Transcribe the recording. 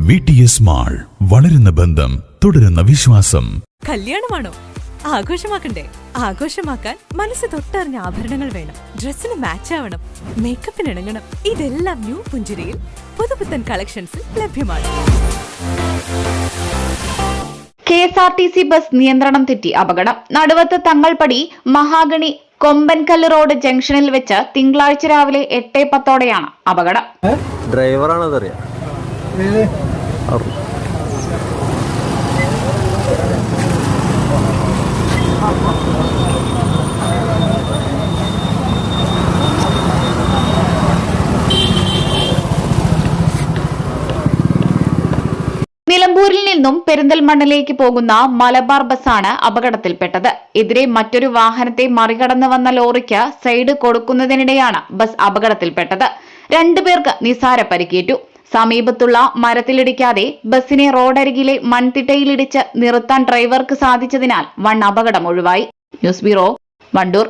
V T S mall വളരുന്ന ബന്ധം തുടരുന്ന വിശ്വാസം. കല്യാണമാണോ? ആഘോഷമാക്കണ്ടേ? ആഘോഷമാക്കാൻ മനസ്സ് തൊട്ടറിഞ്ഞ ആഭരണങ്ങൾ വേണം. ഡ്രസ്സിന് മാച്ച് ആവണം. മേക്കപ്പിന് ഇണങ്ങണം. ഇതെല്ലാം ന്യൂ പുഞ്ചിരിയിൽ പുതുപുത്തൻ കളക്ഷൻസിൽ ലഭ്യമാണ്. K S R T C bus നിയന്ത്രണം തെറ്റി അപകടം. നടുവത്ത് തങ്ങൾപടി മഹാഗണി കൊമ്പൻകല്ല് റോഡ് ജംഗ്ഷനിൽ വെച്ച് തിങ്കളാഴ്ച രാവിലെ എട്ട് പത്തോടെയാണ് അപകടം. ഡ്രൈവറാണതറിയാം. നിലമ്പൂരിൽ നിന്നും പെരിന്തൽമണ്ണിലേക്ക് പോകുന്ന മലബാർ ബസ്സാണ് അപകടത്തിൽപ്പെട്ടത്. എതിരെ മറ്റൊരു വാഹനത്തെ മറികടന്ന് വന്ന ലോറിക്ക് സൈഡ് കൊടുക്കുന്നതിനിടെയാണ് ബസ് അപകടത്തിൽപ്പെട്ടത്. രണ്ടുപേർക്ക് നിസാര പരിക്കേറ്റു. സമീപത്തുള്ള മരത്തിലിടിക്കാതെ ബസ്സിനെ റോഡരികിലെ മൺതിട്ടയിലിടിച്ച് നിർത്താൻ ഡ്രൈവർക്ക് സാധിച്ചതിനാൽ വൺ അപകടം ഒഴിവായി. News bureau Wandoor.